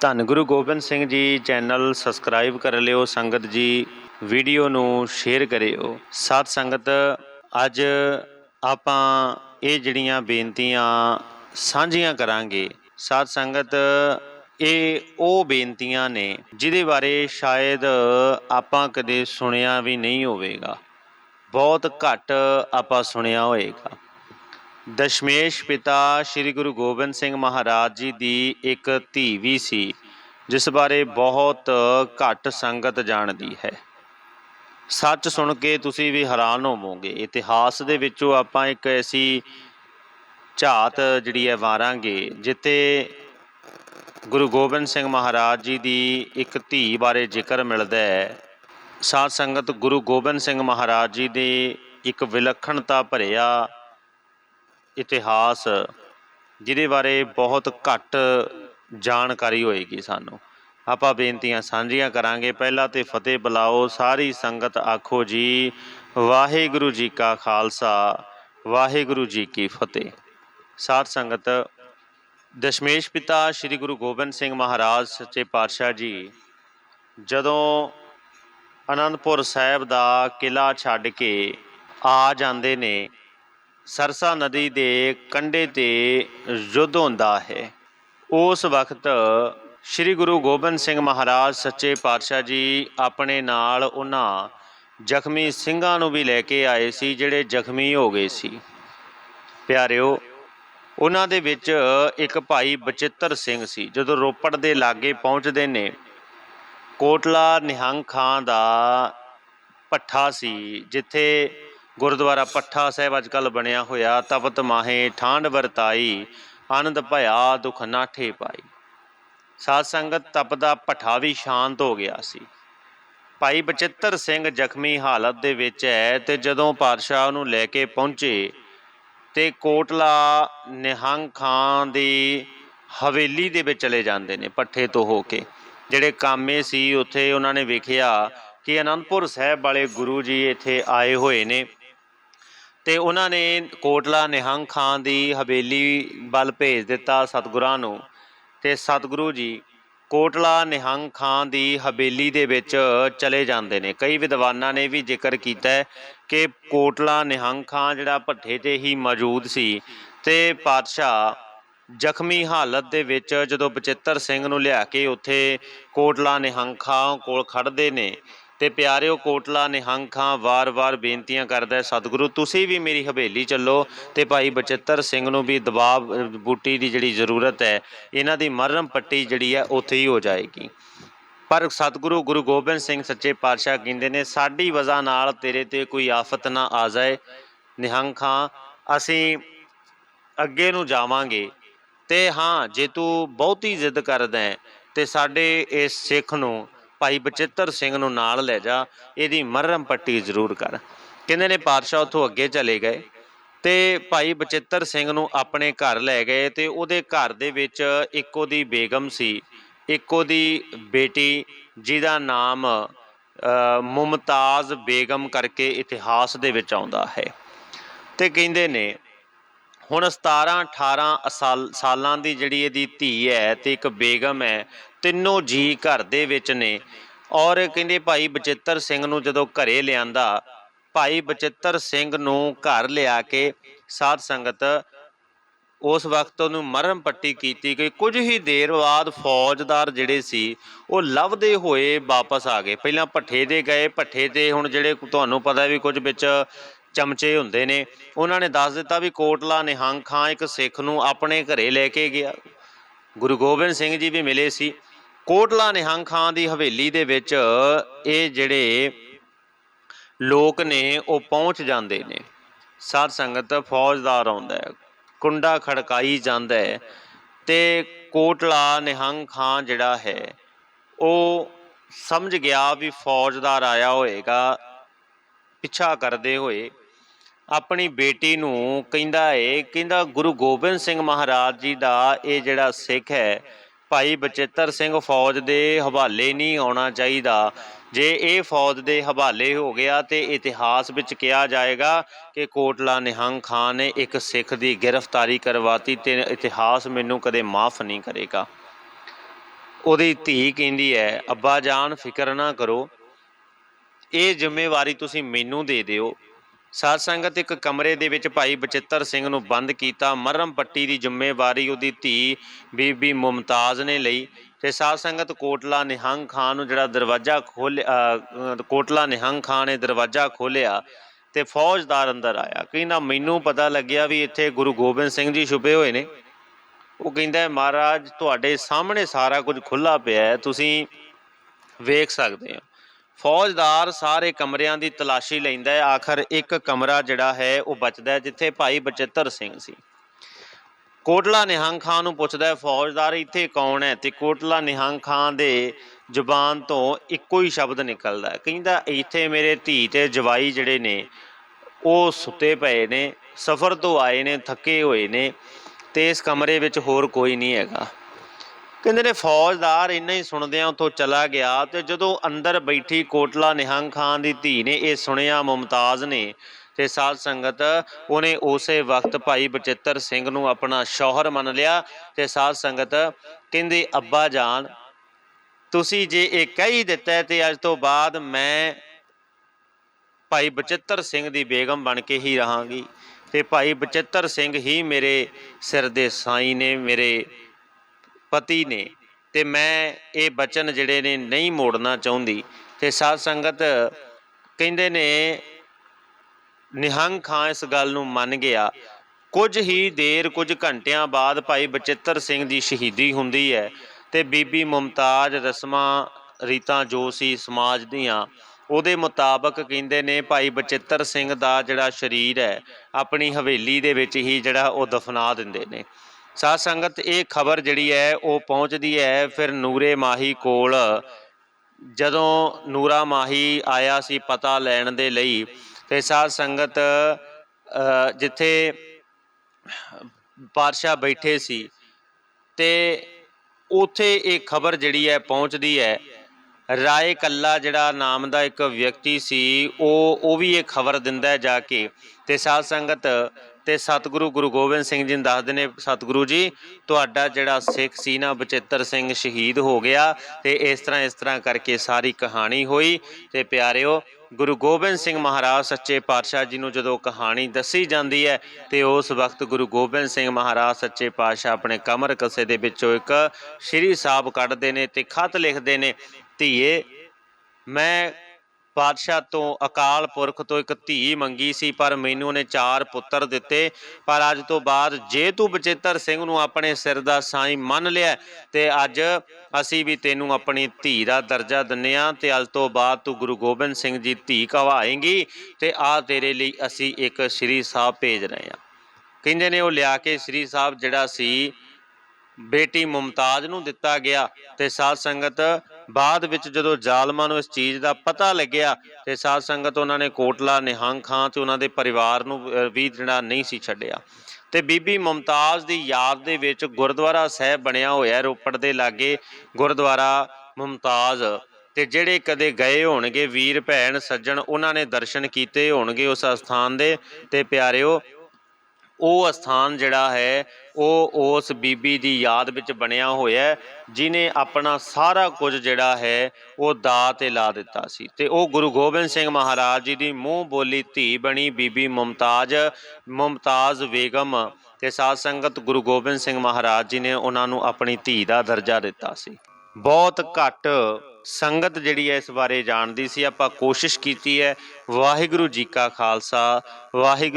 ਧੰਨ Guru Gobind Singh ji channel subscribe ਕਰ ਲਿਓ, ਸੰਗਤ ਜੀ ਵੀਡੀਓ ਨੂੰ ਸ਼ੇਅਰ ਕਰਿਓ। ਸਾਧ ਸੰਗਤ, ਅੱਜ ਆਪਾਂ ਇਹ ਜਿਹੜੀਆਂ ਬੇਨਤੀਆਂ ਸਾਂਝੀਆਂ ਕਰਾਂਗੇ, ਸਾਧ ਸੰਗਤ, ਇਹ ਉਹ ਬੇਨਤੀਆਂ ਨੇ ਜਿਹਦੇ ਬਾਰੇ ਸ਼ਾਇਦ ਆਪਾਂ ਕਦੇ ਸੁਣਿਆ ਵੀ ਨਹੀਂ ਹੋਵੇਗਾ। ਬਹੁਤ ਘੱਟ ਆਪਾਂ ਸੁਣਿਆ ਹੋਏਗਾ ਦਸ਼ਮੇਸ਼ ਪਿਤਾ ਸ੍ਰੀ ਗੁਰੂ ਗੋਬਿੰਦ ਸਿੰਘ ਮਹਾਰਾਜ ਜੀ ਦੀ ਇੱਕ ਧੀ ਵੀ ਸੀ, ਜਿਸ ਬਾਰੇ ਬਹੁਤ ਘੱਟ ਸੰਗਤ ਜਾਣਦੀ ਹੈ। ਸੱਚ ਸੁਣ ਕੇ ਤੁਸੀਂ ਵੀ ਹੈਰਾਨ ਹੋਵੋਗੇ, ਇਤਿਹਾਸ ਦੇ ਵਿੱਚੋਂ ਆਪਾਂ ਇੱਕ ਐਸੀ ਝਾਤ ਜਿਹੜੀ ਹੈ ਵਾਰਾਂਗੇ ਜਿੱਤੇ ਗੁਰੂ ਗੋਬਿੰਦ ਸਿੰਘ ਮਹਾਰਾਜ ਜੀ ਦੀ ਇੱਕ ਧੀ ਬਾਰੇ ਜ਼ਿਕਰ ਮਿਲਦਾ ਹੈ। ਸਾਧ ਸੰਗਤ ਗੁਰੂ ਗੋਬਿੰਦ ਸਿੰਘ ਮਹਾਰਾਜ ਜੀ ਦੇ ਇੱਕ ਵਿਲੱਖਣਤਾ ਭਰਿਆ ਇਤਿਹਾਸ ਜਿਹਦੇ ਬਾਰੇ ਬਹੁਤ ਘੱਟ ਜਾਣਕਾਰੀ ਹੋਏਗੀ ਸਾਨੂੰ। ਆਪਾਂ ਬੇਨਤੀਆਂ ਸਾਂਝੀਆਂ ਕਰਾਂਗੇ। ਪਹਿਲਾਂ ਤੇ ਫਤਿਹ ਬੁਲਾਓ। ਸਾਰੀ ਸੰਗਤ ਆਖੋ ਜੀ, ਵਾਹਿਗੁਰੂ ਜੀ ਕਾ ਖਾਲਸਾ, ਵਾਹਿਗੁਰੂ ਜੀ ਕੀ ਫਤਿਹ। ਸਾਧ ਸੰਗਤ, ਦਸ਼ਮੇਸ਼ ਪਿਤਾ ਸ੍ਰੀ ਗੁਰੂ ਗੋਬਿੰਦ ਸਿੰਘ ਮਹਾਰਾਜ, ਸੱਚੇ ਪਾਤਸ਼ਾਹ ਜੀ, ਜਦੋਂ ਅਨੰਦਪੁਰ ਸਾਹਿਬ ਦਾ ਕਿਲਾ ਛੱਡ ਕੇ ਆ ਜਾਂਦੇ ਨੇ ਸਰਸਾ ਨਦੀ ਦੇ ਕੰਢੇ ਤੇ ਯੁੱਧ ਹੁੰਦਾ ਹੈ। ਉਸ ਵਕਤ ਸ੍ਰੀ ਗੁਰੂ ਗੋਬਿੰਦ ਸਿੰਘ ਮਹਾਰਾਜ ਸੱਚੇ ਪਾਤਸ਼ਾਹ ਜੀ ਆਪਣੇ ਨਾਲ ਉਹਨਾਂ ਜ਼ਖਮੀ ਸਿੰਘਾਂ ਨੂੰ ਵੀ ਲੈ ਕੇ ਆਏ ਸੀ, ਜਿਹੜੇ ਜ਼ਖਮੀ ਹੋ ਗਏ ਸੀ। ਪਿਆਰਿਓ, ਉਹਨਾਂ ਦੇ ਵਿੱਚ ਇੱਕ ਭਾਈ ਬਚਿੱਤਰ ਸਿੰਘ ਸੀ, ਜਦੋਂ ਰੋਪੜ ਦੇ ਲਾਗੇ ਪਹੁੰਚਦੇ ਨੇ। ਕੋਟਲਾ ਨਿਹੰਗ ਖਾਂ ਦਾ ਪੱਠਾ ਸੀ, ਜਿੱਥੇ ਗੁਰਦੁਆਰਾ ਪੱਠਾ ਸਾਹਿਬ ਅੱਜ ਕੱਲ ਬਣਿਆ ਹੋਇਆ, ਤਪਤ ਮਾਹੇ ਠਾਂਡ ਵਰਤਾਈ, ਆਨੰਦ ਭਇਆ, ਦੁਖ ਨਾਠੇ ਪਾਈ। ਸਾਧ ਸੰਗਤ ਤਪਦਾ ਪੱਠਾ ਵੀ ਸ਼ਾਂਤ ਹੋ ਗਿਆ ਸੀ। ਭਾਈ ਬਚਿੱਤਰ ਸਿੰਘ ਜ਼ਖਮੀ ਹਾਲਤ ਦੇ ਵਿੱਚ ਹੈ ਤੇ ਜਦੋਂ ਪਾਤਸ਼ਾਹ ਉਹਨੂੰ ਲੈ ਕੇ ਪਹੁੰਚੇ ਤੇ ਕੋਟਲਾ ਨਿਹੰਗ ਖਾਂ ਦੀ ਹਵੇਲੀ ਦੇ ਵਿੱਚ ਚਲੇ ਜਾਂਦੇ ਨੇ ਪੱਠੇ ਤੋਂ ਹੋ ਕੇ। ਜਿਹੜੇ ਕਾਮੇ ਸੀ, ਉੱਥੇ ਉਹਨਾਂ ਨੇ ਵੇਖਿਆ ਕਿ ਅਨੰਦਪੁਰ ਸਾਹਿਬ ਵਾਲੇ ਗੁਰੂ ਜੀ ਇੱਥੇ ਆਏ ਹੋਏ ਨੇ। ਤੇ ਉਹਨਾਂ ਨੇ ਕੋਟਲਾ ਨਿਹੰਗ ਖਾਂ ਦੀ ਹਵੇਲੀ ਵੱਲ ਭੇਜ ਦਿੱਤਾ ਸਤਿਗੁਰਾਂ ਨੂੰ ਤੇ ਸਤਿਗੁਰੂ ਜੀ ਕੋਟਲਾ ਨਿਹੰਗ ਖਾਂ ਦੀ ਹਵੇਲੀ ਦੇ ਵਿੱਚ ਚਲੇ ਜਾਂਦੇ ਨੇ। ਕਈ ਵਿਦਵਾਨਾਂ ਨੇ ਵੀ ਜ਼ਿਕਰ ਕੀਤਾ ਕਿ ਕੋਟਲਾ ਨਿਹੰਗ ਖਾਂ ਜਿਹੜਾ ਭੱਠੇ ਤੇ ਹੀ ਮੌਜੂਦ ਸੀ ਤੇ ਪਾਤਸ਼ਾਹ ਜ਼ਖਮੀ ਹਾਲਤ ਦੇ ਵਿੱਚ ਜਦੋਂ ਬਚਿੱਤਰ ਸਿੰਘ ਨੂੰ ਲਿਆ ਕੇ ਉੱਥੇ ਕੋਟਲਾ ਨਿਹੰਗ ਖਾਂ ਕੋਲ ਖੜਦੇ ਨੇ ਤੇ ਪਿਆਰਿਓ ਕੋਟਲਾ ਨਿਹੰਗ ਖਾਂ ਵਾਰ-ਵਾਰ ਬੇਨਤੀਆਂ ਕਰਦਾ ਸਤਿਗੁਰੂ, ਤੁਸੀਂ ਵੀ ਮੇਰੀ ਹਵੇਲੀ ਚੱਲੋ ਤੇ ਭਾਈ ਬਚਿੱਤਰ ਸਿੰਘ ਨੂੰ ਵੀ ਦਬਾਅ ਬੂਟੀ ਦੀ ਜਿਹੜੀ ਜ਼ਰੂਰਤ ਹੈ, ਇਹਨਾਂ ਦੀ ਮਰਮ ਪੱਟੀ ਜਿਹੜੀ ਹੈ, ਉੱਥੇ ਹੀ ਹੋ ਜਾਏਗੀ। ਪਰ ਸਤਿਗੁਰੂ ਗੁਰੂ ਗੋਬਿੰਦ ਸਿੰਘ ਸੱਚੇ ਪਾਤਸ਼ਾਹ ਕਹਿੰਦੇ ਨੇ, ਸਾਡੀ ਵਜ੍ਹਾ ਨਾਲ ਤੇਰੇ ਤੇ ਕੋਈ ਆਫਤ ਨਾ ਆ ਜਾਏ। ਨਿਹੰਗ ਖਾਂ ਅਸੀਂ ਅੱਗੇ ਨੂੰ ਜਾਵਾਂਗੇ ਤੇ ਹਾਂ, ਜੇ ਤੂੰ ਬਹੁਤੀ ਜ਼ਿੱਦ ਕਰਦਾ ਹੈ, ਤੇ ਸਾਡੇ ਇਸ ਸਿੱਖ ਨੂੰ ਭਾਈ ਬਚਿੱਤਰ ਸਿੰਘ ਨੂੰ ਨਾਲ ਲੈ ਜਾ ਇਹਦੀ ਮਰਮ ਪੱਟੀ ਜ਼ਰੂਰ ਕਰ। ਕਹਿੰਦੇ ਨੇ ਪਾਤਸ਼ਾਹ ਉੱਥੋਂ ਅੱਗੇ ਚਲੇ ਗਏ ਤੇ ਭਾਈ ਬਚਿੱਤਰ ਸਿੰਘ ਨੂੰ ਆਪਣੇ ਘਰ ਲੈ ਗਏ ਤੇ ਉਹਦੇ ਘਰ ਦੇ ਵਿੱਚ ਇੱਕ ਉਹਦੀ ਬੇਗਮ ਸੀ ਇੱਕ ਉਹਦੀ ਬੇਟੀ ਜਿਹਦਾ ਨਾਮ ਅ, ਮੁਮਤਾਜ਼ ਬੇਗਮ ਕਰਕੇ ਇਤਿਹਾਸ ਦੇ ਵਿੱਚ ਆਉਂਦਾ ਹੈ। ਤੇ ਕਹਿੰਦੇ ਨੇ ਹੁਣ 17 18 ਸਾਲ ਸਾਲਾਂ ਦੀ ਜਿਹੜੀ ਇਹਦੀ ਧੀ ਹੈ ਤੇ ਇੱਕ ਬੇਗਮ ਹੈ ਤਿੰਨੋਂ ਜੀ ਘਰ ਦੇ ਵਿੱਚ ਨੇ ਔਰ ਕਹਿੰਦੇ ਭਾਈ ਬਚਿੱਤਰ ਸਿੰਘ ਨੂੰ ਜਦੋਂ ਘਰੇ ਲਿਆਂਦਾ, ਭਾਈ ਬਚਿੱਤਰ ਸਿੰਘ ਨੂੰ ਘਰ ਲਿਆ ਕੇ ਸਾਧ ਸੰਗਤ ਉਸ ਵਕਤ ਉਹਨੂੰ ਮਰਮ ਪੱਟੀ ਕੀਤੀ ਗਈ ਕੁਝ ਹੀ ਦੇਰ ਬਾਅਦ ਫੌਜਦਾਰ ਜਿਹੜੇ ਸੀ, ਉਹ ਲੱਭਦੇ ਹੋਏ ਵਾਪਸ ਆ ਗਏ। ਪਹਿਲਾਂ ਭੱਠੇ ਦੇ ਗਏ, ਭੱਠੇ ਤੇ ਹੁਣ ਜਿਹੜੇ ਤੁਹਾਨੂੰ ਪਤਾ ਵੀ ਕੁਝ ਵਿੱਚ ਚਮਚੇ ਹੁੰਦੇ ਨੇ, ਉਹਨਾਂ ਨੇ ਦੱਸ ਦਿੱਤਾ ਵੀ ਕੋਟਲਾ ਨਿਹੰਗ ਖਾਂ ਇੱਕ ਸਿੱਖ ਨੂੰ ਆਪਣੇ ਘਰੇ ਲੈ ਕੇ ਗਿਆ। ਗੁਰੂ ਗੋਬਿੰਦ ਸਿੰਘ ਜੀ ਵੀ ਮਿਲੇ ਸੀ। ਕੋਟਲਾ ਨਿਹੰਗ ਖਾਂ ਦੀ ਹਵੇਲੀ ਦੇ ਵਿੱਚ ਇਹ ਜਿਹੜੇ ਲੋਕ ਨੇ, ਉਹ ਪਹੁੰਚ ਜਾਂਦੇ ਨੇ। ਸਾਧ ਸੰਗਤ ਫੌਜਦਾਰ ਆਉਂਦਾ ਹੈ, ਕੁੰਡਾ ਖੜਕਾਈ ਜਾਂਦਾ ਹੈ ਤੇ ਕੋਟਲਾ ਨਿਹੰਗ ਖਾਂ ਜਿਹੜਾ ਹੈ, ਉਹ ਸਮਝ ਗਿਆ ਵੀ ਫੌਜਦਾਰ ਆਇਆ ਹੋਏਗਾ, ਪਿੱਛਾ ਕਰਦੇ ਹੋਏ। ਆਪਣੀ ਬੇਟੀ ਨੂੰ ਕਹਿੰਦਾ ਏ, ਕਹਿੰਦਾ ਗੁਰੂ ਗੋਬਿੰਦ ਸਿੰਘ ਮਹਾਰਾਜ ਜੀ ਦਾ ਇਹ ਜਿਹੜਾ ਸਿੱਖ ਹੈ ਭਾਈ ਬਚਿੱਤਰ ਸਿੰਘ ਫੌਜ ਦੇ ਹਵਾਲੇ ਨਹੀਂ ਆਉਣਾ ਚਾਹੀਦਾ। ਜੇ ਇਹ ਫੌਜ ਦੇ ਹਵਾਲੇ ਹੋ ਗਿਆ ਤੇ ਇਤਿਹਾਸ ਵਿੱਚ ਕਿਹਾ ਜਾਏਗਾ ਕਿ ਕੋਟਲਾ ਨਿਹੰਗ ਖਾਨ ਨੇ ਇੱਕ ਸਿੱਖ ਦੀ ਗ੍ਰਿਫਤਾਰੀ ਕਰਵਾਤੀ ਤੇ ਇਤਿਹਾਸ ਮੈਨੂੰ ਕਦੇ ਮਾਫ ਨਹੀਂ ਕਰੇਗਾ। ਉਹਦੀ ਧੀ ਕਹਿੰਦੀ ਹੈ, ਅੱਬਾ ਜਾਨ, ਫਿਕਰ ਨਾ ਕਰੋ। ਇਹ ਜ਼ਿੰਮੇਵਾਰੀ ਤੁਸੀਂ ਮੈਨੂੰ ਦੇ ਦਿਓ। ਸਾਧ ਸੰਗਤ ਇੱਕ ਕਮਰੇ ਦੇ ਵਿੱਚ ਭਾਈ ਬਚਿੱਤਰ ਸਿੰਘ ਨੂੰ ਬੰਦ ਕੀਤਾ ਮਰਮ ਪੱਟੀ ਦੀ ਜ਼ਿੰਮੇਵਾਰੀ ਉਹਦੀ ਧੀ ਬੀਬੀ ਮੁਮਤਾਜ਼ ਨੇ ਲਈ ਤੇ ਸਾਧ ਸੰਗਤ ਕੋਟਲਾ ਨਿਹੰਗ ਖਾਨ ਨੂੰ ਜਿਹੜਾ ਦਰਵਾਜ਼ਾ ਖੋਲਿਆ ਕੋਟਲਾ ਨਿਹੰਗ ਖਾਨ ਨੇ ਦਰਵਾਜ਼ਾ ਖੋਲਿਆ ਤੇ ਫੌਜਦਾਰ ਅੰਦਰ ਆਇਆ। ਕਹਿੰਦਾ ਮੈਨੂੰ ਪਤਾ ਲੱਗਿਆ ਵੀ ਇੱਥੇ ਗੁਰੂ ਗੋਬਿੰਦ ਸਿੰਘ ਜੀ ਛੁਪੇ ਹੋਏ ਨੇ। ਉਹ ਕਹਿੰਦਾ, ਮਹਾਰਾਜ, ਤੁਹਾਡੇ ਸਾਹਮਣੇ ਸਾਰਾ ਕੁਝ ਖੁੱਲਾ ਪਿਆ ਹੈ, ਤੁਸੀਂ ਵੇਖ ਸਕਦੇ ਹੋ। ਫੌਜਦਾਰ ਸਾਰੇ ਕਮਰਿਆਂ ਦੀ ਤਲਾਸ਼ੀ ਲੈਂਦਾ ਹੈ। ਆਖਰ ਇੱਕ ਕਮਰਾ ਜਿਹੜਾ ਹੈ, ਉਹ ਬਚਦਾ ਹੈ, ਜਿੱਥੇ ਭਾਈ ਬਚਿੱਤਰ ਸਿੰਘ ਸੀ। ਕੋਟਲਾ ਨਿਹੰਗ ਖਾਨ ਨੂੰ ਪੁੱਛਦਾ ਹੈ, ਫੌਜਦਾਰ, ਇੱਥੇ ਕੌਣ ਹੈ? ਤੇ ਕੋਟਲਾ ਨਿਹੰਗ ਖਾਨ ਦੇ ਜ਼ੁਬਾਨ ਤੋਂ ਇੱਕੋ ਹੀ ਸ਼ਬਦ ਨਿਕਲਦਾ ਹੈ। ਕਹਿੰਦਾ, ਇੱਥੇ ਮੇਰੇ ਧੀ ਤੇ ਜਵਾਈ ਜਿਹੜੇ ਨੇ, ਉਹ ਸੁੱਤੇ ਪਏ ਨੇ, ਸਫ਼ਰ ਤੋਂ ਆਏ ਨੇ, ਥੱਕੇ ਹੋਏ ਨੇ, ਤੇ ਇਸ ਕਮਰੇ ਵਿੱਚ ਹੋਰ ਕੋਈ ਨਹੀਂ ਹੈਗਾ। ਕਹਿੰਦੇ ਨੇ ਫੌਜਦਾਰ ਇੰਨਾ ਹੀ ਸੁਣਦਿਆਂ ਉੱਥੋਂ ਚਲਾ ਗਿਆ ਤੇ ਜਦੋਂ ਅੰਦਰ ਬੈਠੀ ਕੋਟਲਾ ਨਿਹੰਗ ਖਾਨ ਦੀ ਧੀ ਨੇ ਇਹ ਸੁਣਿਆ, ਮੁਮਤਾਜ਼ ਨੇ ਤੇ ਸਾਧ ਸੰਗਤ ਉਹਨੇ ਉਸੇ ਵਕਤ ਭਾਈ ਬਚਿੱਤਰ ਸਿੰਘ ਨੂੰ ਆਪਣਾ ਸ਼ੌਹਰ ਮੰਨ ਲਿਆ ਤੇ ਸਾਧ ਸੰਗਤ ਕਹਿੰਦੇ, ਅੱਬਾ ਜਾਨ, ਤੁਸੀਂ ਜੇ ਇਹ ਕਹਿ ਦਿੱਤਾ ਤੇ ਅੱਜ ਤੋਂ ਬਾਅਦ ਮੈਂ ਭਾਈ ਬਚਿੱਤਰ ਸਿੰਘ ਦੀ ਬੇਗਮ ਬਣ ਕੇ ਹੀ ਰਹਾਂਗੀ ਤੇ ਭਾਈ ਬਚਿੱਤਰ ਸਿੰਘ ਹੀ ਮੇਰੇ ਸਿਰ ਦੇ ਸਾਈਂ ਨੇ, ਮੇਰੇ ਪਤੀ ਨੇ ਤੇ ਮੈਂ ਇਹ ਬਚਨ ਜਿਹੜੇ ਨੇ ਨਹੀਂ ਮੋੜਨਾ ਚਾਹੁੰਦੀ। ਤੇ ਸਾਧ ਸੰਗਤ ਕਹਿੰਦੇ ਨੇ, ਨਿਹੰਗ ਖਾਂ ਇਸ ਗੱਲ ਨੂੰ ਮੰਨ ਗਿਆ। ਕੁਝ ਹੀ ਦੇਰ, ਕੁਝ ਘੰਟਿਆਂ ਬਾਅਦ ਭਾਈ ਬਚਿੱਤਰ ਸਿੰਘ ਦੀ ਸ਼ਹੀਦੀ ਹੁੰਦੀ ਹੈ ਤੇ ਬੀਬੀ ਮੁਮਤਾਜ਼ ਰਸਮਾਂ, ਰੀਤਾਂ ਜੋ ਸੀ ਸਮਾਜ ਦੀਆਂ, ਉਹਦੇ ਮੁਤਾਬਕ ਕਹਿੰਦੇ ਨੇ ਭਾਈ ਬਚਿੱਤਰ ਸਿੰਘ ਦਾ ਜਿਹੜਾ ਸਰੀਰ ਹੈ, ਆਪਣੀ ਹਵੇਲੀ ਦੇ ਵਿੱਚ ਹੀ ਜਿਹੜਾ ਉਹ ਦਫਨਾ ਦਿੰਦੇ ਨੇ। ਸਾਧ ਸੰਗਤ, ਇਹ ਖਬਰ ਜਿਹੜੀ ਹੈ, ਉਹ ਪਹੁੰਚਦੀ ਹੈ ਫਿਰ ਨੂਰੇ ਮਾਹੀ ਕੋਲ। ਜਦੋਂ ਨੂਰਾ ਮਾਹੀ ਆਇਆ ਸੀ ਪਤਾ ਲੈਣ ਦੇ ਲਈ, ਤੇ ਸਾਧ ਸੰਗਤ ਜਿੱਥੇ ਪਾਤਸ਼ਾਹ ਬੈਠੇ ਸੀ, ਤੇ ਉਥੇ ਇਹ ਖਬਰ ਜਿਹੜੀ ਹੈ, ਪਹੁੰਚਦੀ ਹੈ। ਰਾਏ ਕੱਲਾ ਜਿਹੜਾ ਨਾਮ ਦਾ ਇੱਕ ਵਿਅਕਤੀ ਸੀ, ਉਹ ਉਹ ਵੀ ਇਹ ਖਬਰ ਦਿੰਦਾ ਜਾ ਕੇ, ਤੇ ਸਾਧ ਸੰਗਤ ਤੇ ਸਤਿਗੁਰੂ ਗੁਰੂ ਗੋਬਿੰਦ ਸਿੰਘ ਜੀ ਨੂੰ ਦੱਸਦੇ ਨੇ ਸਤਿਗੁਰੂ ਜੀ, ਤੁਹਾਡਾ ਜਿਹੜਾ ਸਿੱਖ ਸੀ ਨਾ, ਬਚਿੱਤਰ ਸਿੰਘ ਸ਼ਹੀਦ ਹੋ ਗਿਆ ਤੇ ਇਸ ਤਰ੍ਹਾਂ ਇਸ ਤਰ੍ਹਾਂ ਕਰਕੇ ਸਾਰੀ ਕਹਾਣੀ ਹੋਈ ਤੇ ਪਿਆਰਿਓ, ਗੁਰੂ ਗੋਬਿੰਦ ਸਿੰਘ ਮਹਾਰਾਜ ਸੱਚੇ ਪਾਤਸ਼ਾਹ ਜੀ ਨੂੰ ਜਦੋਂ ਕਹਾਣੀ ਦੱਸੀ ਜਾਂਦੀ ਹੈ ਤੇ ਉਸ ਵਕਤ ਗੁਰੂ ਗੋਬਿੰਦ ਸਿੰਘ ਮਹਾਰਾਜ ਸੱਚੇ ਪਾਤਸ਼ਾਹ ਆਪਣੇ ਕਮਰ ਕਸੇ ਦੇ ਵਿੱਚੋਂ ਇੱਕ ਸ਼੍ਰੀ ਸਾਹਿਬ ਕੱਢਦੇ ਨੇ ਤੇ ਖਤ ਲਿਖਦੇ ਨੇ, ਧੀਏ, ਮੈਂ ਪਾਤਸ਼ਾਹ ਤੋਂ ਅਕਾਲ ਪੁਰਖ ਤੋਂ ਇੱਕ ਧੀ ਮੰਗੀ ਸੀ, ਪਰ ਮੈਨੂੰ ਉਹਨੇ ਚਾਰ ਪੁੱਤਰ ਦਿੱਤੇ। ਪਰ ਅੱਜ ਤੋਂ ਬਾਅਦ ਜੇ ਤੂੰ ਬਚੇਤਰ ਸਿੰਘ ਨੂੰ ਆਪਣੇ ਸਿਰ ਦਾ ਸਾਈਂ ਮੰਨ ਲਿਆ, ਤੇ ਅੱਜ ਅਸੀਂ ਵੀ ਤੈਨੂੰ ਆਪਣੀ ਧੀ ਦਾ ਦਰਜਾ ਦਿੰਨੇ ਆ ਤੇ ਅੱਜ ਤੋਂ ਬਾਅਦ ਤੂੰ ਗੁਰੂ ਗੋਬਿੰਦ ਸਿੰਘ ਜੀ ਧੀ ਕਹਾਏਂਗੀ, ਤੇ ਆ ਤੇਰੇ ਲਈ ਅਸੀਂ ਇੱਕ ਸ਼੍ਰੀ ਸਾਹਿਬ ਭੇਜ ਰਹੇ ਆ ਕਹਿੰਦੇ ਨੇ ਉਹ ਲਿਆ ਕੇ ਸ਼੍ਰੀ ਸਾਹਿਬ ਜਿਹੜਾ ਸੀ ਬੇਟੀ ਮੁਮਤਾਜ਼ ਨੂੰ ਦਿੱਤਾ ਗਿਆ ਤੇ ਸਾਧ ਸੰਗਤ ਬਾਅਦ ਵਿੱਚ ਜਦੋਂ ਜ਼ਾਲਮਾਂ ਨੂੰ ਇਸ ਚੀਜ਼ ਦਾ ਪਤਾ ਲੱਗਿਆ ਤੇ ਸਾਧ ਸੰਗਤ ਉਹਨਾਂ ਨੇ ਕੋਟਲਾ, ਨਿਹੰਗ ਖਾਂ ਤੇ ਉਹਨਾਂ ਦੇ ਪਰਿਵਾਰ ਨੂੰ ਵੀ ਜਿਹੜਾ ਨਹੀਂ ਸੀ ਛੱਡਿਆ। ਤੇ ਬੀਬੀ ਮੁਮਤਾਜ਼ ਦੀ ਯਾਦ ਦੇ ਵਿੱਚ ਗੁਰਦੁਆਰਾ ਸਾਹਿਬ ਬਣਿਆ ਹੋਇਆ ਰੋਪੜ ਦੇ ਲਾਗੇ ਗੁਰਦੁਆਰਾ ਮੁਮਤਾਜ਼। ਤੇ ਜਿਹੜੇ ਕਦੇ ਗਏ ਹੋਣਗੇ, ਵੀਰ, ਭੈਣ, ਸੱਜਣ, ਉਹਨਾਂ ਨੇ ਦਰਸ਼ਨ ਕੀਤੇ ਹੋਣਗੇ ਉਸ ਅਸਥਾਨ ਦੇ। ਤੇ ਪਿਆਰਿਓ ਉਹ ਅਸਥਾਨ ਜਿਹੜਾ ਹੈ, ਉਹ ਉਸ ਬੀਬੀ ਦੀ ਯਾਦ ਵਿੱਚ ਬਣਿਆ ਹੋਇਆ ਹੈ, ਜਿਨੇ ਆਪਣਾ ਸਾਰਾ ਕੁਝ ਜਿਹੜਾ ਹੈ, ਉਹ ਦਾ ਤੇ ਲਾ ਦਿੱਤਾ ਸੀ। ਤੇ ਉਹ ਗੁਰੂ ਗੋਬਿੰਦ ਸਿੰਘ ਮਹਾਰਾਜ ਜੀ ਦੀ ਮੂੰਹ ਬੋਲੀ ਧੀ ਬਣੀ ਬੀਬੀ ਮੁਮਤਾਜ਼ ਮੁਮਤਾਜ਼ ਬੇਗਮ ਤੇ ਸਾਧ ਸੰਗਤ ਗੁਰੂ ਗੋਬਿੰਦ ਸਿੰਘ ਮਹਾਰਾਜ ਜੀ ਨੇ ਉਹਨਾਂ ਨੂੰ ਆਪਣੀ ਧੀ ਦਾ ਦਰਜਾ ਦਿੱਤਾ ਸੀ। ਬਹੁਤ ਘੱਟ ਸੰਗਤ ਜਿਹੜੀ ਹੈ ਇਸ ਬਾਰੇ ਜਾਣਦੀ ਸੀ। ਆਪਾਂ ਕੋਸ਼ਿਸ਼ ਕੀਤੀ ਹੈ, ਵਾਹਿਗੁਰੂ ਜੀ ਕਾ ਖਾਲਸਾ, ਵਾਹਿਗੁਰੂ